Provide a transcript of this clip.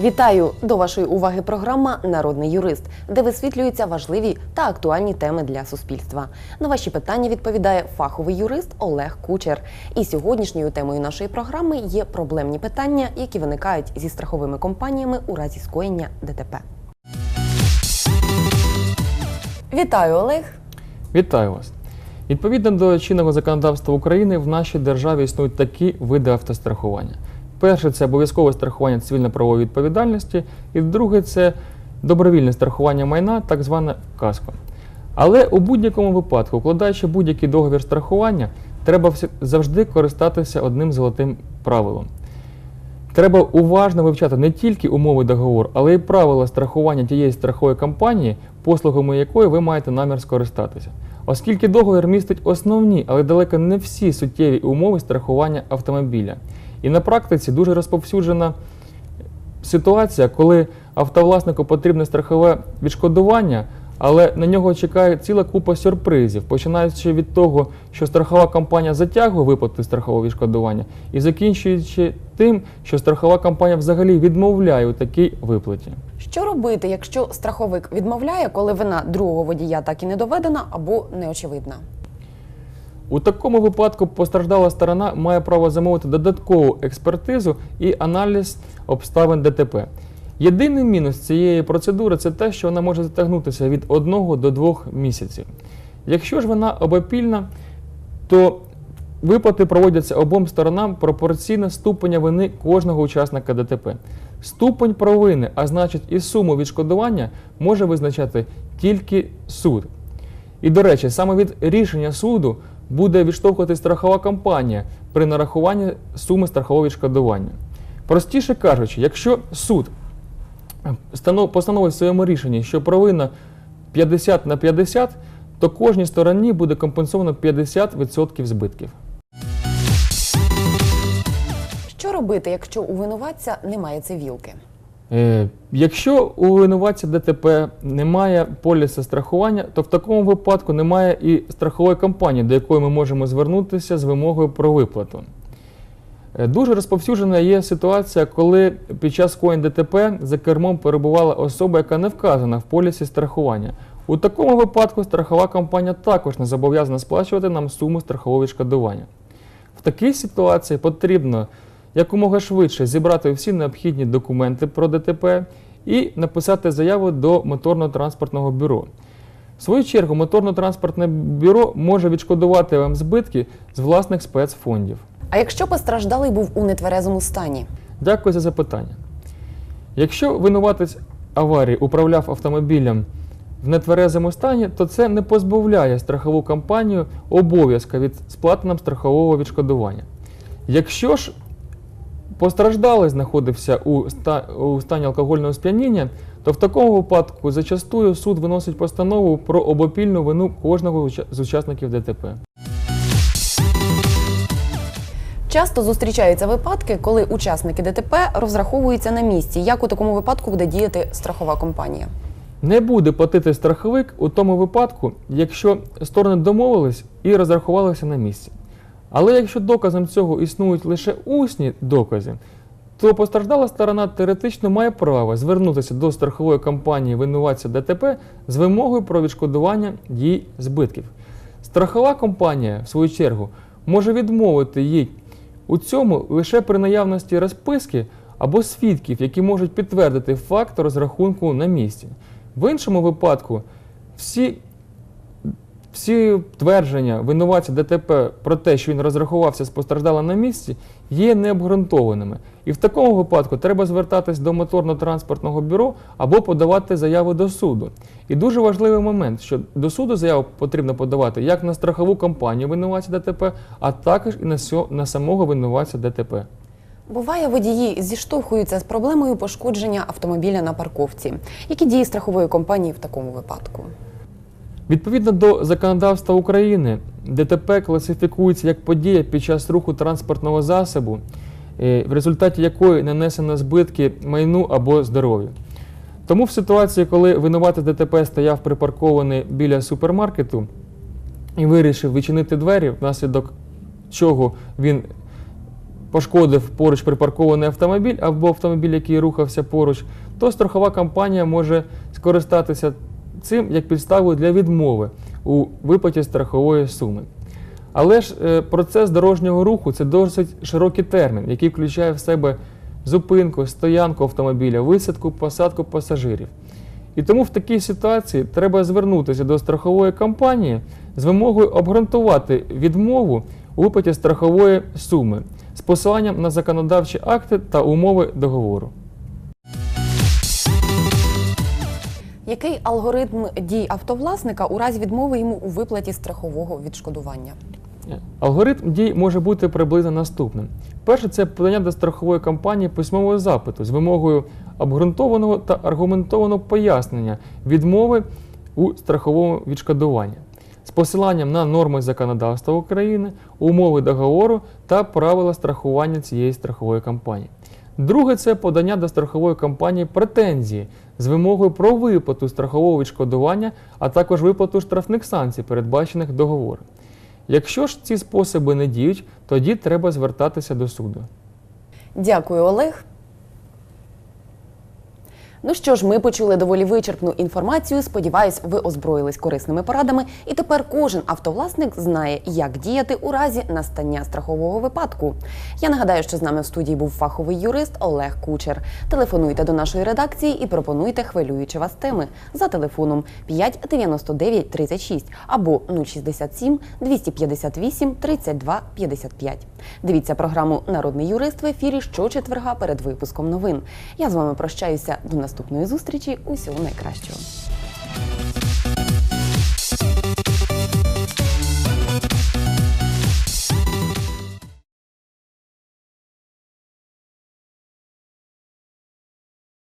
Вітаю до вашої уваги програма Народний юрист, де висвітлюються важливі та актуальні теми для суспільства. На ваші питання відповідає фаховий юрист Олег Кучер. І сьогоднішньою темою нашої програми є проблемні питання, які виникають зі страховими компаніями у разі скоєння ДТП. Вітаю, Олег. Вітаю вас! Відповідно до чинного законодавства України в нашій державі існують такі види автострахування. Перше це обов'язкове страхування цивільно-правової відповідальності, і друге це добровільне страхування майна, так зване каско. Але у будь-якому випадку, укладаючи будь-який договір страхування, треба завжди користатися одним золотим правилом. Треба уважно вивчати не тільки умови договору, але й правила страхування тієї страхової компанії, послугами якої ви маєте намір скористатися. Оскільки договір містить основні, але далеко не всі суттєві умови страхування автомобіля. І на практиці дуже розповсюджена ситуація, коли автовласнику потрібне страхове відшкодування, але на нього чекає ціла купа сюрпризів, починаючи від того, що страхова компанія затягує виплати страхового відшкодування, і закінчуючи тим, що страхова компанія взагалі відмовляє у такій виплаті. Що робити, якщо страховик відмовляє, коли вина другого водія так і не доведена або неочевидна? У такому випадку постраждала сторона має право замовити додаткову експертизу і аналіз обставин ДТП. Єдиний мінус цієї процедури це те, що вона може затягнутися від 1 до 2 місяців. Якщо ж вона обопільна, то виплати проводяться обом сторонам пропорційно ступеня вини кожного учасника ДТП. Ступень провини, а значить і суму відшкодування, може визначати тільки суд. І до речі, саме від рішення суду буде відштовхувати страхова компанія при нарахуванні суми страхового відшкодування. Простіше кажучи, якщо суд станов- постановить в своєму рішенні, що провина 50 на 50, то кожній стороні буде компенсовано 50% збитків. Що робити, якщо у винуватця немає цивілки? Е, Якщо у винуватця ДТП немає поліса страхування, то в такому випадку немає і страхової компанії, до якої ми можемо звернутися з вимогою про виплату. Е, Дуже розповсюджена є ситуація, коли під час скоєння ДТП за кермом перебувала особа, яка не вказана в полісі страхування. У такому випадку страхова компанія також не зобов'язана сплачувати нам суму страхового відшкодування. В такій ситуації потрібно якомога швидше зібрати всі необхідні документи про ДТП і написати заяву до моторно-транспортного бюро. В свою чергу, моторно-транспортне бюро може відшкодувати вам збитки з власних спецфондів. А якщо постраждалий був у нетверезому стані? Дякую за запитання. Якщо винуватець аварії управляв автомобілем в нетверезому стані, то це не позбавляє страхову компанію обов'язка від сплати нам страхового відшкодування. Якщо ж постраждалий знаходився у, ста- у стані алкогольного сп'яніння, то в такому випадку зачастую суд виносить постанову про обопільну вину кожного з учасників ДТП. Часто зустрічаються випадки, коли учасники ДТП розраховуються на місці. Як у такому випадку буде діяти страхова компанія? Не буде платити страховик у тому випадку, якщо сторони домовились і розрахувалися на місці. Але якщо доказом цього існують лише усні докази, то постраждала сторона теоретично має право звернутися до страхової компанії винуватця ДТП з вимогою про відшкодування її збитків. Страхова компанія, в свою чергу, може відмовити їй у цьому лише при наявності розписки або свідків, які можуть підтвердити факт розрахунку на місці. В іншому випадку всі, всі твердження винуватця ДТП про те, що він розрахувався з постраждалим на місці, є необґрунтованими. І в такому випадку треба звертатись до моторно-транспортного бюро або подавати заяву до суду. І дуже важливий момент, що до суду заяву потрібно подавати як на страхову компанію винуватця ДТП, а також і на, сьо- на самого винуватця ДТП. Буває, водії зіштовхуються з проблемою пошкодження автомобіля на парковці. Які дії страхової компанії в такому випадку? Відповідно до законодавства України, ДТП класифікується як подія під час руху транспортного засобу, е, в результаті якої нанесено збитки майну або здоров'ю. Тому в ситуації, коли винуватий ДТП стояв припаркований біля супермаркету і вирішив відчинити двері, внаслідок чого він пошкодив поруч припаркований автомобіль або автомобіль, який рухався поруч, то страхова компанія може скористатися цим як підставою для відмови у виплаті страхової суми. Але ж е, процес дорожнього руху це досить широкий термін, який включає в себе зупинку, стоянку автомобіля, висадку, посадку пасажирів. І тому в такій ситуації треба звернутися до страхової компанії з вимогою обґрунтувати відмову у виплаті страхової суми з посиланням на законодавчі акти та умови договору. Який алгоритм дій автовласника у разі відмови йому у виплаті страхового відшкодування? Алгоритм дій може бути приблизно наступним. Перше це подання до страхової компанії письмового запиту з вимогою обґрунтованого та аргументованого пояснення відмови у страховому відшкодуванні з посиланням на норми законодавства України, умови договору та правила страхування цієї страхової компанії. Друге це подання до страхової компанії претензії з вимогою про виплату страхового відшкодування, а також виплату штрафних санкцій, передбачених договором. Якщо ж ці способи не діють, тоді треба звертатися до суду. Дякую, Олег. Ну що ж, ми почули доволі вичерпну інформацію. Сподіваюсь, ви озброїлись корисними порадами, і тепер кожен автовласник знає, як діяти у разі настання страхового випадку. Я нагадаю, що з нами в студії був фаховий юрист Олег Кучер. Телефонуйте до нашої редакції і пропонуйте хвилюючі вас теми за телефоном 5 99 36 або 067 258 32 55. Дивіться програму Народний юрист в ефірі щочетверга перед випуском новин. Я з вами прощаюся до наступної зустрічі. Усього найкращого.